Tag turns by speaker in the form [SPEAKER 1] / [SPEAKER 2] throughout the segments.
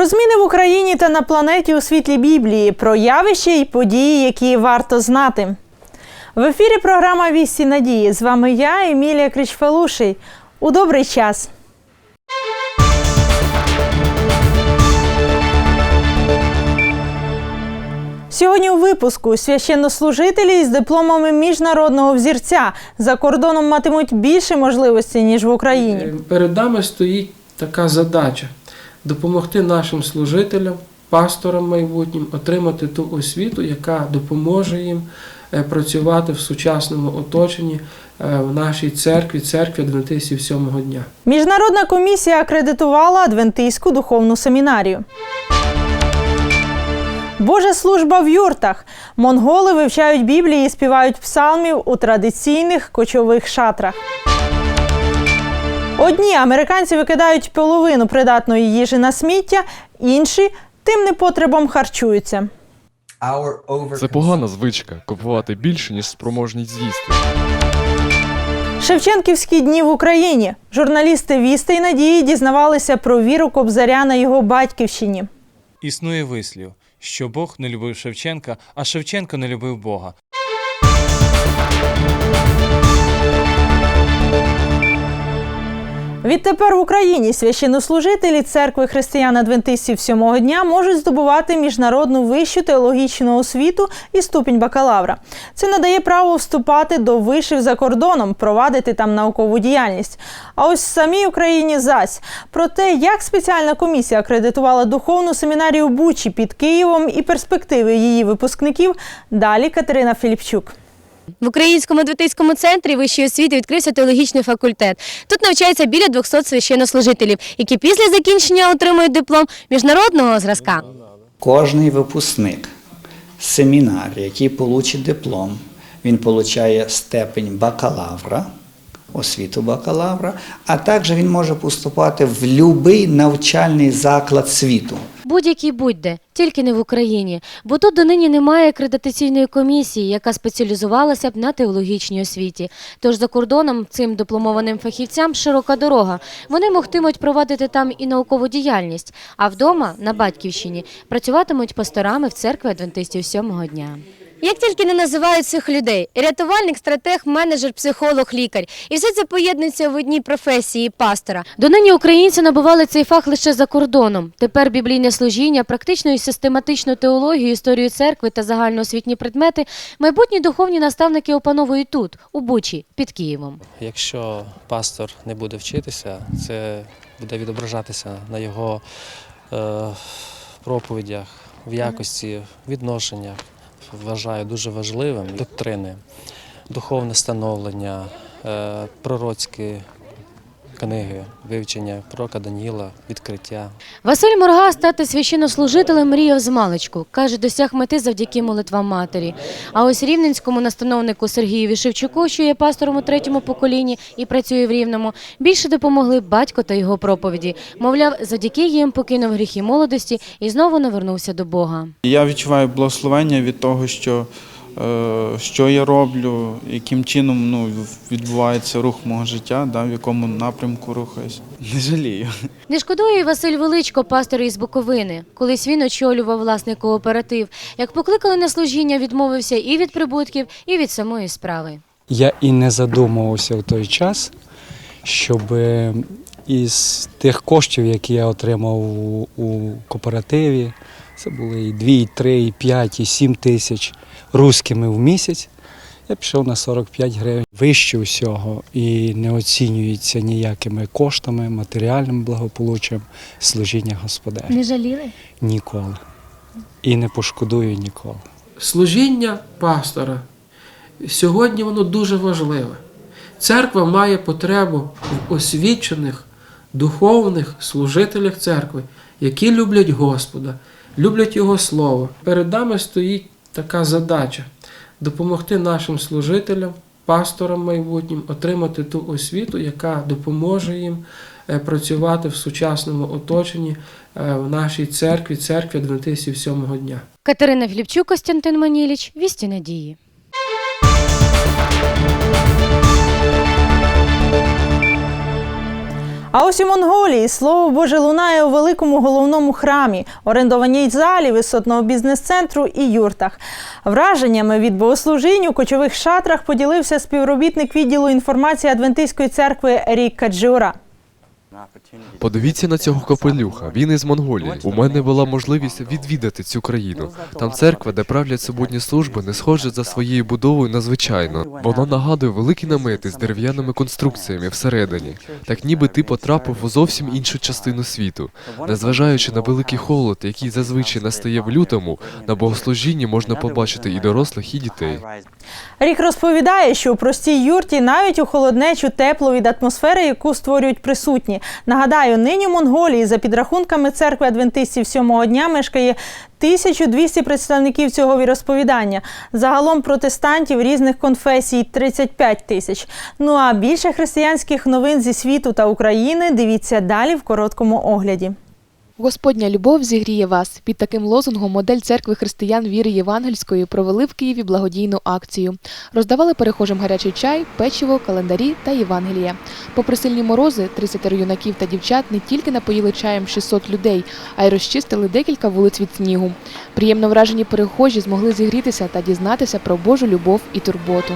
[SPEAKER 1] Про зміни в Україні та на планеті у світлі Біблії, про явища і події, які варто знати. В ефірі програма Вісті Надії. З вами я, Емілія Кричфалуший. У добрий час. Сьогодні у випуску священнослужителі із дипломами міжнародного взірця за кордоном матимуть більше можливостей ніж в Україні.
[SPEAKER 2] Перед нами стоїть така задача допомогти нашим служителям, пасторам майбутнім отримати ту освіту, яка допоможе їм е, працювати в сучасному оточенні е, в нашій церкві, церкві Адвентистів сьомого дня.
[SPEAKER 1] Міжнародна комісія акредитувала Адвентистську духовну семінарію. Божа служба в юртах. Монголи вивчають Біблії і співають псалмів у традиційних кочових шатрах. Одні американці викидають половину придатної їжі на сміття, інші тим непотребом харчуються.
[SPEAKER 3] Це погана звичка купувати більше, ніж спроможність з'їсти.
[SPEAKER 1] Шевченківські дні в Україні. Журналісти Вісти й Надії дізнавалися про віру Кобзаря на його батьківщині.
[SPEAKER 4] Існує вислів, що Бог не любив Шевченка, а Шевченко не любив Бога.
[SPEAKER 1] Відтепер в Україні священнослужителі церкви християн-адвентистів сьомого дня можуть здобувати міжнародну вищу теологічну освіту і ступінь бакалавра. Це надає право вступати до вишів за кордоном, провадити там наукову діяльність. А ось в самій Україні зась про те, як спеціальна комісія акредитувала духовну семінарію Бучі під Києвом і перспективи її випускників. Далі Катерина Філіпчук.
[SPEAKER 5] В Українському адвентистському центрі вищої освіти відкрився теологічний факультет. Тут навчається біля 200 священнослужителів, які після закінчення отримують диплом міжнародного зразка.
[SPEAKER 6] Кожний випускник семінарії, який получить диплом, він отримує степень бакалавра, освіту бакалавра, а також він може поступати в будь-який навчальний заклад світу.
[SPEAKER 5] Будь-який будь-де, тільки не в Україні, бо тут донині немає акредитаційної комісії, яка спеціалізувалася б на теологічній освіті. Тож за кордоном цим дипломованим фахівцям широка дорога. Вони могтимуть проводити там і наукову діяльність, а вдома, на батьківщині, працюватимуть пасторами в церкві адвентистів сьомого дня. Як тільки не називають цих людей рятувальник, стратег, менеджер, психолог, лікар, і все це поєднується в одній професії пастора. Донині українці набували цей фах лише за кордоном. Тепер біблійне служіння, практичну і систематичну теологію, історію церкви та загальноосвітні предмети майбутні духовні наставники опановують тут, у Бучі, під Києвом.
[SPEAKER 7] Якщо пастор не буде вчитися, це буде відображатися на його е, проповідях, в якості, відношеннях. Вважаю дуже важливим. Доктрини, духовне становлення, е, пророцькі книги, вивчення пророка Даніла, відкриття.
[SPEAKER 5] Василь Морга стати священнослужителем мріяв з маличку. Каже, досяг мети завдяки молитвам матері. А ось рівненському настановнику Сергію Шевчуку, що є пастором у третьому поколінні і працює в Рівному, більше допомогли батько та його проповіді. Мовляв, завдяки їм покинув гріхи молодості і знову навернувся до Бога.
[SPEAKER 8] Я відчуваю благословення від того, що, що я роблю, яким чином ну, відбувається рух мого життя, да, в якому напрямку рухаюсь. Не жалію.
[SPEAKER 5] Не шкодує і Василь Величко, пастор із Буковини. Колись він очолював власний кооператив. Як покликали на служіння, відмовився і від прибутків, і від самої справи.
[SPEAKER 9] Я і не задумувався в той час, щоб е, із тих коштів, які я отримав у, у кооперативі, це були і 2, і 3, і 5, і 7 тисяч руськими в місяць. Я пішов на 45 гривень. Вище всього і не оцінюється ніякими коштами, матеріальним благополуччям служіння Господеві.
[SPEAKER 5] Не жаліли?
[SPEAKER 9] Ніколи. І не пошкодую ніколи.
[SPEAKER 2] Служіння пастора сьогодні воно дуже важливе. Церква має потребу в освічених духовних служителях церкви, які люблять Господа, люблять Його Слово. Перед нами стоїть така задача допомогти нашим служителям, пасторам майбутнім отримати ту освіту, яка допоможе їм е, працювати в сучасному оточенні е, в нашій церкві, церкві Адвентистів сьомого дня.
[SPEAKER 5] Катерина Філіпчук, Костянтин Маніліч, Вісті Надії.
[SPEAKER 1] А ось у Монголії слово Боже лунає у великому головному храмі, орендованій залі висотного бізнес-центру і юртах. Враженнями від богослужінь у кочових шатрах поділився співробітник відділу інформації Адвентистської церкви Рік Каджура.
[SPEAKER 3] Подивіться на цього капелюха. Він із Монголії. У мене була можливість відвідати цю країну. Там церква, де правлять суботні служби, не схожа за своєю будовою на звичайну. Вона нагадує великі намети з дерев'яними конструкціями всередині, так ніби ти потрапив у зовсім іншу частину світу. Незважаючи на великий холод, який зазвичай настає в лютому, на богослужінні можна побачити і дорослих, і дітей.
[SPEAKER 1] Рік розповідає, що у простій юрті навіть у холоднечу тепло від атмосфери, яку створюють присутні. Нагадаю, нині в Монголії за підрахунками церкви адвентистів сьомого дня мешкає 1200 представників цього віросповідання. Загалом протестантів різних конфесій 35 тисяч. Ну а більше християнських новин зі світу та України дивіться далі в короткому огляді.
[SPEAKER 10] Господня любов зігріє вас. Під таким лозунгом модель церкви християн віри Євангельської провели в Києві благодійну акцію. Роздавали перехожим гарячий чай, печиво, календарі та Євангелія. Попри сильні морози, 30 юнаків та дівчат не тільки напоїли чаєм 600 людей, а й розчистили декілька вулиць від снігу. Приємно вражені перехожі змогли зігрітися та дізнатися про Божу любов і турботу.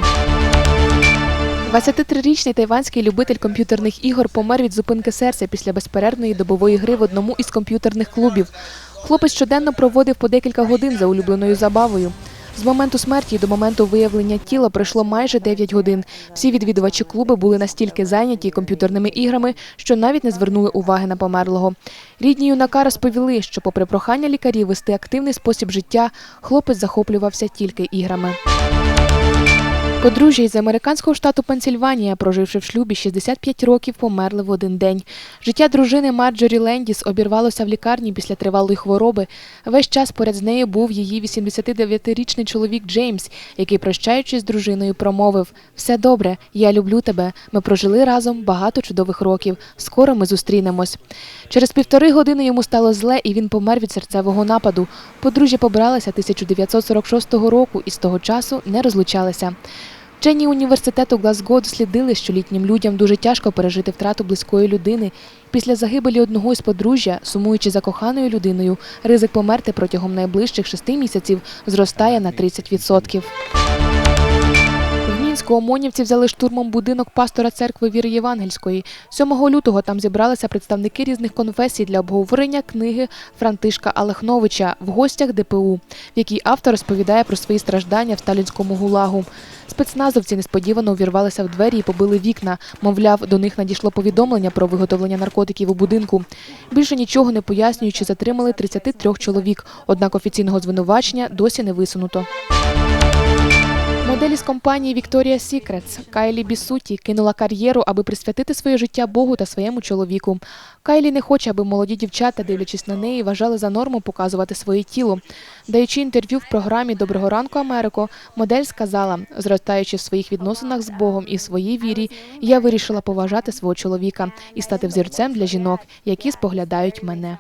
[SPEAKER 10] 23-річний тайванський любитель комп'ютерних ігор помер від зупинки серця після безперервної добової гри в одному із комп'ютерних клубів. Хлопець щоденно проводив по декілька годин за улюбленою забавою. З моменту смерті до моменту виявлення тіла пройшло майже 9 годин. Всі відвідувачі клубу були настільки зайняті комп'ютерними іграми, що навіть не звернули уваги на померлого. Рідні юнака розповіли, що, попри прохання лікарів вести активний спосіб життя, хлопець захоплювався тільки іграми. Подружжя із американського штату Пенсільванія, проживши в шлюбі 65 років, померли в один день. Життя дружини Марджорі Лендіс обірвалося в лікарні після тривалої хвороби. Весь час поряд з нею був її 89-річний чоловік Джеймс, який, прощаючись з дружиною, промовив: Все добре, я люблю тебе. Ми прожили разом багато чудових років. Скоро ми зустрінемось. Через півтори години йому стало зле, і він помер від серцевого нападу. Подружжя побралися 1946 року і з того часу не розлучалися. Вчені університету Глазго дослідили, що літнім людям дуже тяжко пережити втрату близької людини. Після загибелі одного із подружжя, сумуючи за коханою людиною, ризик померти протягом найближчих шести місяців зростає на 30%. Омонівці взяли штурмом будинок пастора церкви віри Євангельської. 7 лютого там зібралися представники різних конфесій для обговорення книги Франтишка Алехновича в гостях ДПУ, в якій автор розповідає про свої страждання в сталінському гулагу. Спецназовці несподівано увірвалися в двері і побили вікна. Мовляв, до них надійшло повідомлення про виготовлення наркотиків у будинку. Більше нічого не пояснюючи, затримали 33 чоловік. Однак офіційного звинувачення досі не висунуто. Модель із компанії Victoria's Secrets Кайлі Бісуті кинула кар'єру, аби присвятити своє життя Богу та своєму чоловіку. Кайлі не хоче, аби молоді дівчата, дивлячись на неї, вважали за норму показувати своє тіло. Даючи інтерв'ю в програмі Доброго ранку, Америко, модель сказала, зростаючи в своїх відносинах з Богом і в своїй вірі, я вирішила поважати свого чоловіка і стати взірцем для жінок, які споглядають мене.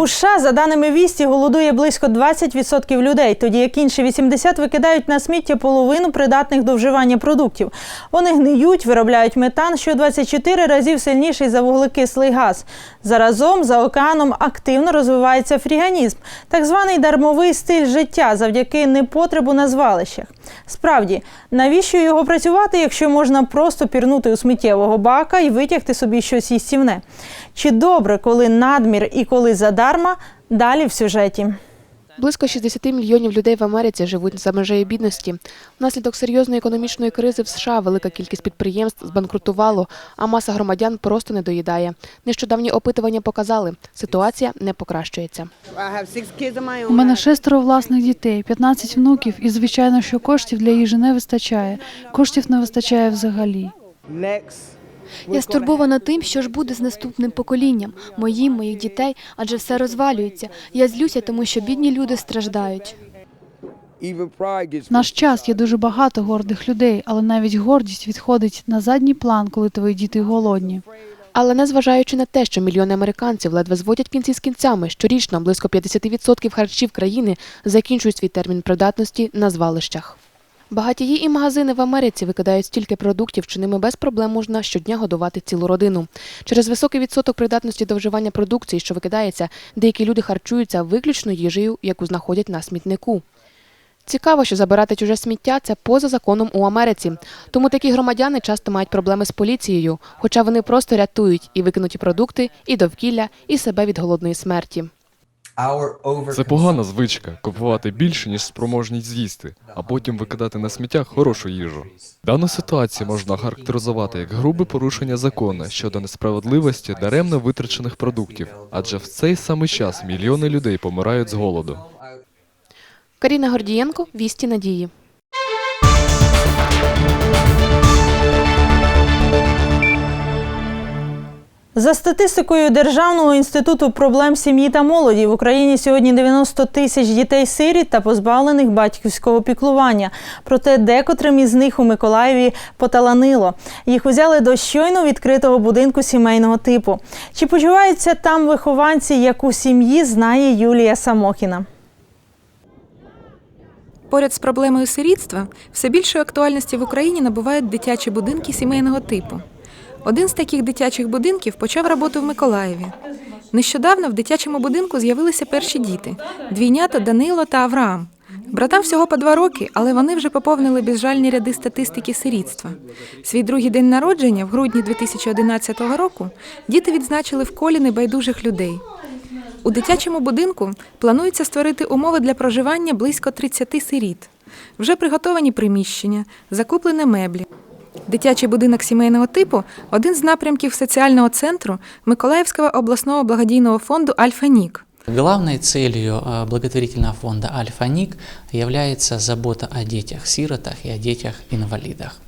[SPEAKER 1] У США, за даними вісті, голодує близько 20% людей, тоді як інші 80% викидають на сміття половину придатних до вживання продуктів. Вони гниють, виробляють метан, що 24 разів сильніший за вуглекислий газ. Заразом за океаном активно розвивається фріганізм, так званий дармовий стиль життя завдяки непотребу на звалищах. Справді, навіщо його працювати, якщо можна просто пірнути у сміттєвого бака і витягти собі щось їстівне? Чи добре, коли надмір і коли задарма? Далі в сюжеті.
[SPEAKER 10] Близько 60 мільйонів людей в Америці живуть за межею бідності. Внаслідок серйозної економічної кризи в США велика кількість підприємств збанкрутувало, а маса громадян просто не доїдає. Нещодавні опитування показали, ситуація не покращується.
[SPEAKER 11] У мене шестеро власних дітей, 15 внуків, і звичайно, що коштів для їжі не вистачає. Коштів не вистачає взагалі.
[SPEAKER 12] Я стурбована тим, що ж буде з наступним поколінням, моїм, моїх дітей, адже все розвалюється. Я злюся, тому що бідні люди страждають.
[SPEAKER 11] Наш час є дуже багато гордих людей, але навіть гордість відходить на задній план, коли твої діти голодні.
[SPEAKER 10] Але незважаючи на те, що мільйони американців ледве зводять кінці з кінцями, щорічно близько 50% харчів країни закінчують свій термін придатності на звалищах. Багатії і магазини в Америці викидають стільки продуктів, що ними без проблем можна щодня годувати цілу родину. Через високий відсоток придатності до вживання продукції, що викидається, деякі люди харчуються виключно їжею, яку знаходять на смітнику. Цікаво, що забирати чуже сміття це поза законом у Америці. Тому такі громадяни часто мають проблеми з поліцією, хоча вони просто рятують і викинуті продукти, і довкілля, і себе від голодної смерті.
[SPEAKER 3] Це погана звичка купувати більше, ніж спроможність з'їсти, а потім викидати на сміття хорошу їжу. Дану ситуацію можна характеризувати як грубе порушення закону щодо несправедливості даремно витрачених продуктів, адже в цей самий час мільйони людей помирають з голоду.
[SPEAKER 10] Каріна Гордієнко, Вісті Надії.
[SPEAKER 1] За статистикою Державного інституту проблем сім'ї та молоді в Україні сьогодні 90 тисяч дітей сиріт та позбавлених батьківського піклування. Проте декотрим із них у Миколаєві поталанило. Їх узяли до щойно відкритого будинку сімейного типу. Чи почуваються там вихованці, як у сім'ї, знає Юлія Самохіна.
[SPEAKER 13] Поряд з проблемою сирітства все більшої актуальності в Україні набувають дитячі будинки сімейного типу. Один з таких дитячих будинків почав роботу в Миколаєві. Нещодавно в дитячому будинку з'явилися перші діти двійнята Данило та Авраам. Братам всього по два роки, але вони вже поповнили безжальні ряди статистики сирітства. Свій другий день народження в грудні 2011 року діти відзначили в колі небайдужих людей. У дитячому будинку планується створити умови для проживання близько 30 сиріт. Вже приготовані приміщення, закуплені меблі. Дитячий будинок сімейного типу один з напрямків соціального центру Миколаївського обласного благодійного фонду Альфа-Нік.
[SPEAKER 14] Главной целью благотворительного фонда «Альфа-Ник» является забота о детях-сиротах и о детях-инвалидах.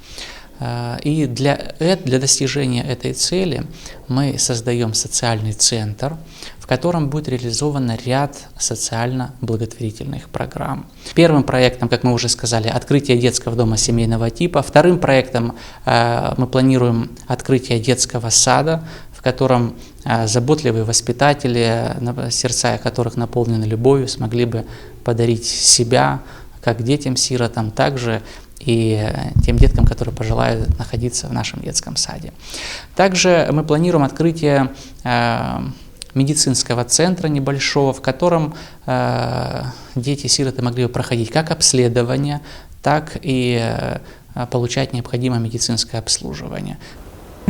[SPEAKER 14] Э, И для, э- для достижения этой цели мы создаем социальный центр, в котором будет реализован ряд социально-благотворительных программ. Первым проектом, как мы уже сказали, открытие детского дома семейного типа. Вторым проектом э, мы планируем открытие детского сада, в котором э, заботливые воспитатели, сердца которых наполнены любовью, смогли бы подарить себя как детям-сиротам, также и э, тем деткам, которые пожелают находиться в нашем детском саде. Также мы планируем открытие э, медицинского центра небольшого, в котором э, дети-сироты могли бы проходить как обследование, так и э, получать необходимое медицинское обслуживание.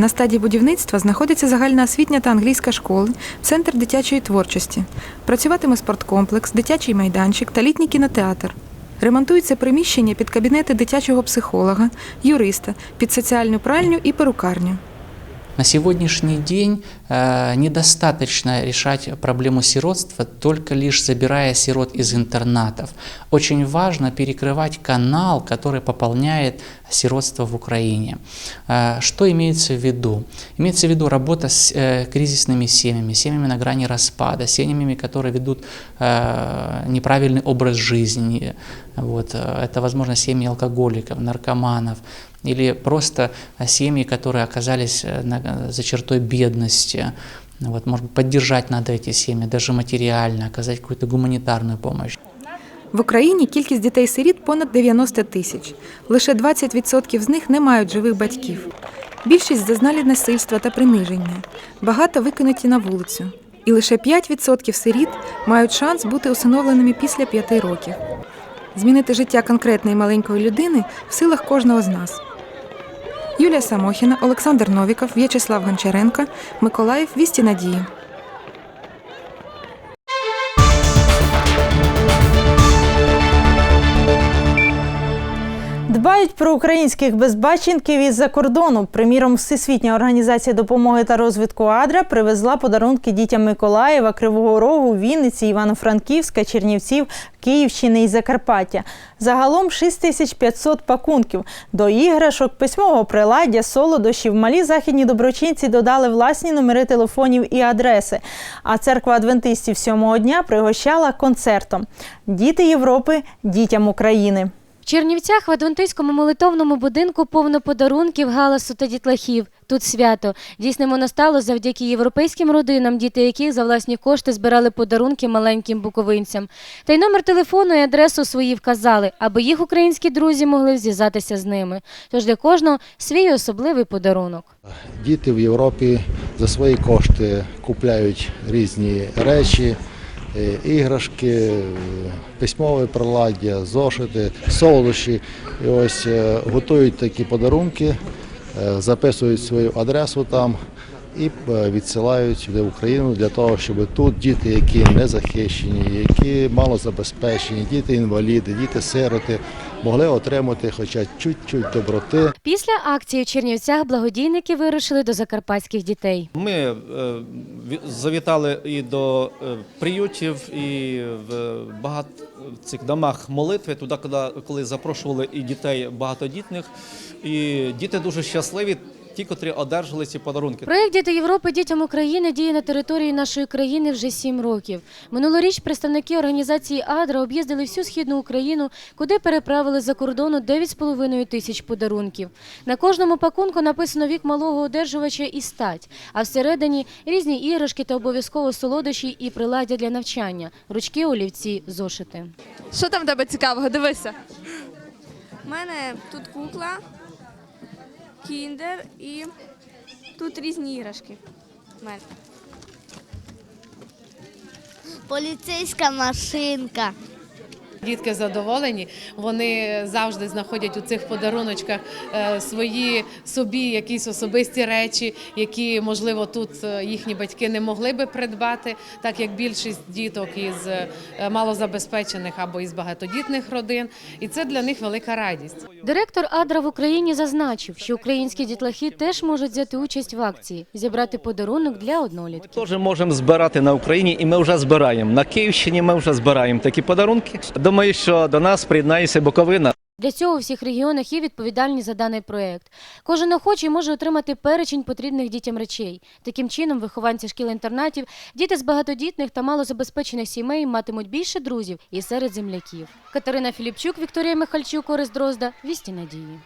[SPEAKER 13] На стадії будівництва знаходиться загальна освітня та англійська школи, центр дитячої творчості. Працюватиме спорткомплекс, дитячий майданчик та літній кінотеатр. Ремонтується приміщення під кабінети дитячого психолога, юриста, під соціальну пральню і перукарню.
[SPEAKER 14] На сегодняшний день э, недостаточно решать проблему сиротства, только лишь забирая сирот из интернатов. Очень важно перекрывать канал, который пополняет сиротство в Украине. Э, что имеется в виду? Имеется в виду работа с э, кризисными семьями, семьями на грани распада, семьями, которые ведут э, неправильный образ жизни. Вот, э, это, возможно, семьи алкоголиков, наркоманов, или просто семьи, которые оказались на- за чертой бедности. Вот, может быть, поддержать надо эти семьи, даже материально, оказать какую-то гуманитарную помощь.
[SPEAKER 13] В Україні кількість дітей-сиріт понад 90 тисяч. Лише 20% з них не мають живих батьків. Більшість зазнали насильства та приниження. Багато викинуті на вулицю. І лише 5% сиріт мають шанс бути усиновленими після 5 років. Змінити життя конкретної маленької людини в силах кожного з нас. Юлія Самохіна, Олександр Новіков, В'ячеслав Гончаренко, Миколаїв, Вісті Надії.
[SPEAKER 1] Дбають про українських безбаченків із-за кордону. Приміром, Всесвітня організація допомоги та розвитку Адра привезла подарунки дітям Миколаєва, Кривого Рогу, Вінниці, Івано-Франківська, Чернівців, Київщини і Закарпаття. Загалом 6500 пакунків. До іграшок, письмового приладдя, солодощів малі західні доброчинці додали власні номери телефонів і адреси. А церква адвентистів сьомого дня пригощала концертом. Діти Європи дітям України.
[SPEAKER 5] В Чернівцях в Адвентистському молитовному будинку повно подарунків, галасу та дітлахів. Тут свято. Дійсним воно стало завдяки європейським родинам, діти яких за власні кошти збирали подарунки маленьким буковинцям. Та й номер телефону і адресу свої вказали, аби їх українські друзі могли зв'язатися з ними. Тож для кожного свій особливий подарунок.
[SPEAKER 15] Діти в Європі за свої кошти купляють різні речі, іграшки, е, письмове приладдя, зошити, солодощі. І ось е, готують такі подарунки, е, записують свою адресу там і е, відсилають сюди в Україну для того, щоб тут діти, які не захищені, які малозабезпечені, діти інваліди, діти сироти, могли отримати хоча чуть-чуть доброти.
[SPEAKER 5] Після акції в Чернівцях благодійники вирушили до закарпатських дітей.
[SPEAKER 16] Ми е, завітали і до е, приютів, і в багато цих домах молитви, туди, коли запрошували і дітей багатодітних. І діти дуже щасливі, ті, котрі одержали ці подарунки.
[SPEAKER 5] Проєкт Діти Європи дітям України діє на території нашої країни вже сім років. Минулоріч представники організації Адра об'їздили всю східну Україну, куди переправили за кордону 9,5 тисяч подарунків. На кожному пакунку написано вік малого одержувача і стать, а всередині різні іграшки та обов'язково солодощі і приладдя для навчання, ручки, олівці, зошити.
[SPEAKER 17] Що там в тебе цікавого? Дивися.
[SPEAKER 18] У мене тут кукла, кіндер і тут різні іграшки.
[SPEAKER 19] Поліцейська машинка.
[SPEAKER 20] Дітки задоволені, вони завжди знаходять у цих подаруночках е, свої собі якісь особисті речі, які можливо тут е, їхні батьки не могли би придбати, так як більшість діток із е, малозабезпечених або із багатодітних родин, і це для них велика радість.
[SPEAKER 5] Директор Адра в Україні зазначив, що українські дітлахи теж можуть взяти участь в акції, зібрати подарунок для однолітків.
[SPEAKER 16] Теж можемо збирати на Україні, і ми вже збираємо. На Київщині ми вже збираємо такі подарунки. Думаю, що до нас приєднається Буковина.
[SPEAKER 5] Для цього у всіх регіонах є відповідальні за даний проект. Кожен охочий може отримати перечень потрібних дітям речей. Таким чином, вихованці шкіл-інтернатів, діти з багатодітних та малозабезпечених сімей матимуть більше друзів і серед земляків. Катерина Філіпчук, Вікторія Михальчук, Орес Дрозда. Вісті надії.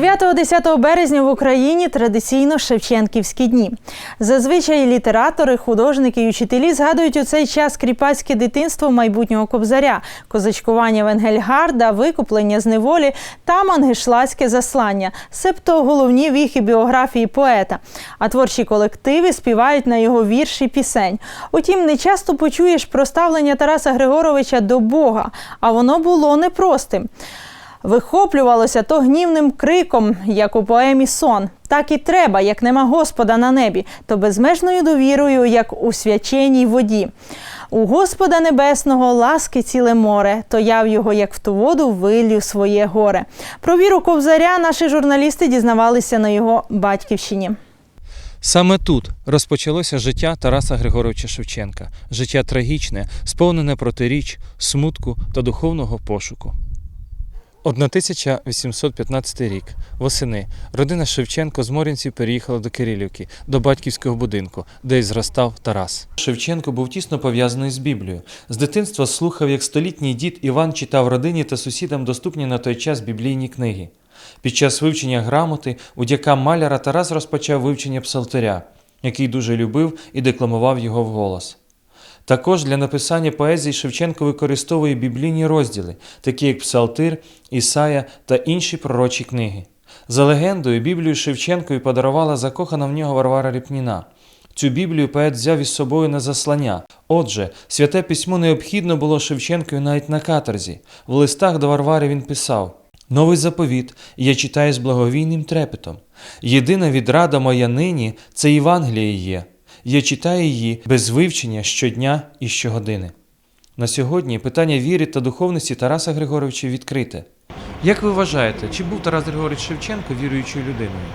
[SPEAKER 1] 9-10 березня в Україні традиційно Шевченківські дні. Зазвичай літератори, художники і вчителі згадують у цей час кріпацьке дитинство майбутнього кобзаря, козачкування Венгельгарда, викуплення з неволі та мангишлацьке заслання, себто головні віхи біографії поета. А творчі колективи співають на його вірші пісень. Утім, не часто почуєш про ставлення Тараса Григоровича до Бога, а воно було непростим. Вихоплювалося то гнівним криком, як у поемі Сон. Так і треба, як нема Господа на небі, то безмежною довірою, як у свяченій воді. У Господа Небесного ласки ціле море, то я в його, як в ту воду, вилью своє горе. Про віру ковзаря наші журналісти дізнавалися на його батьківщині.
[SPEAKER 4] Саме тут розпочалося життя Тараса Григоровича Шевченка, життя трагічне, сповнене протиріч, смутку та духовного пошуку. 1815 рік. Восени. Родина Шевченко з Морінців переїхала до Кирилівки, до батьківського будинку, де й зростав Тарас. Шевченко був тісно пов'язаний з Біблією. З дитинства слухав, як столітній дід Іван читав родині та сусідам доступні на той час біблійні книги. Під час вивчення грамоти у дяка маляра Тарас розпочав вивчення псалтиря, який дуже любив і декламував його вголос. Також для написання поезії Шевченко використовує біблійні розділи, такі як Псалтир, Ісая та інші пророчі книги. За легендою, Біблію Шевченкові подарувала закохана в нього Варвара Ріпніна. Цю Біблію поет взяв із собою на заслання. Отже, святе письмо необхідно було Шевченкові навіть на каторзі. В листах до Варвари він писав: Новий заповіт я читаю з благовійним трепетом. Єдина відрада моя нині це Євангеліє є. Я читаю її без вивчення щодня і щогодини. На сьогодні питання віри та духовності Тараса Григоровича відкрите. Як ви вважаєте, чи був Тарас Григорович Шевченко віруючою людиною?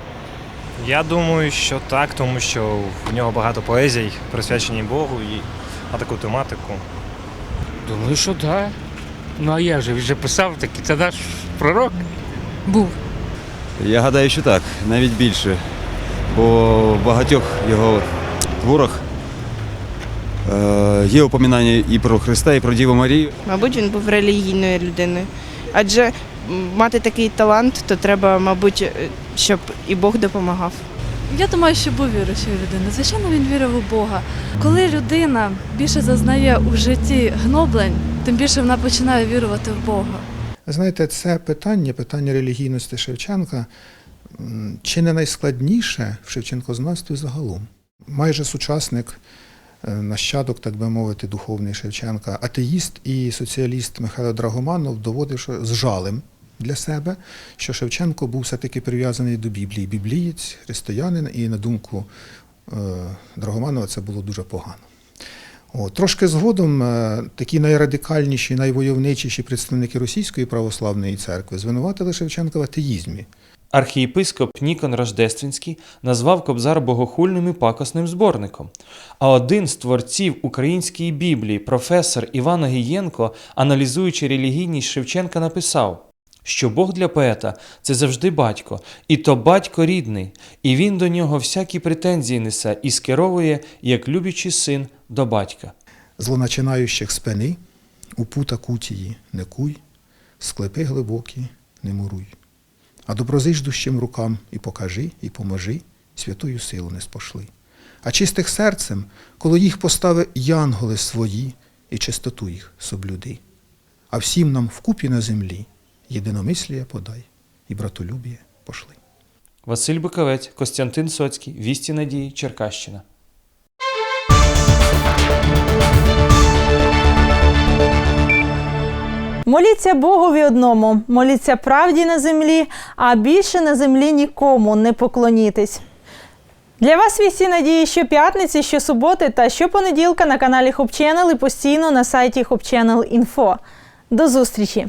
[SPEAKER 21] Я думаю, що так, тому що в нього багато поезій, присвячені Богу і на таку тематику.
[SPEAKER 22] Думаю, що так. Ну а я же він же писав такий, це наш пророк був.
[SPEAKER 23] Я гадаю, що так, навіть більше. Бо в багатьох його творах Е, Є упоминання і про Христа, і про Діву Марію.
[SPEAKER 24] Мабуть, він був релігійною людиною. Адже мати такий талант, то треба, мабуть, е, щоб і Бог допомагав.
[SPEAKER 25] Я думаю, що був віруючою людиною. Звичайно, він вірив у Бога. Коли людина більше зазнає у житті гноблень, тим більше вона починає вірувати в Бога.
[SPEAKER 26] Знаєте, це питання, питання релігійності Шевченка, чи не найскладніше в Шевченкознавстві загалом. Майже сучасник, е, нащадок, так би мовити, духовний Шевченка, атеїст і соціаліст Михайло Драгоманов доводив що з жалем для себе, що Шевченко був все-таки прив'язаний до Біблії. Біблієць, християнин, і на думку е, Драгоманова це було дуже погано. О, трошки згодом е, такі найрадикальніші, найвойовничіші представники Російської православної церкви звинуватили Шевченка в атеїзмі.
[SPEAKER 4] Архієпископ Нікон Рождественський назвав Кобзар богохульним і пакосним зборником. А один з творців української Біблії, професор Іван Огієнко, аналізуючи релігійність Шевченка, написав, що Бог для поета це завжди батько, і то батько рідний, і він до нього всякі претензії несе і скеровує, як любячий син до батька.
[SPEAKER 26] Злоначинаючих спини, у пута кутії не куй, склепи глибокі не муруй. А доброзиждущим рукам і покажи, і поможи, святою силу не спошли. А чистих серцем, коло їх постави янголи свої, і чистоту їх соблюди. А всім нам вкупі на землі єдиномислія подай, і братолюбіє пошли.
[SPEAKER 4] Василь Биковець, Костянтин Соцький, Вісті Надії, Черкащина.
[SPEAKER 1] Моліться Богові одному, моліться правді на землі, а більше на землі нікому не поклонітись. Для вас вісті надії щоп'ятниці, щосуботи та щопонеділка на каналі Хоп і постійно на сайті hopchannel.info. До зустрічі!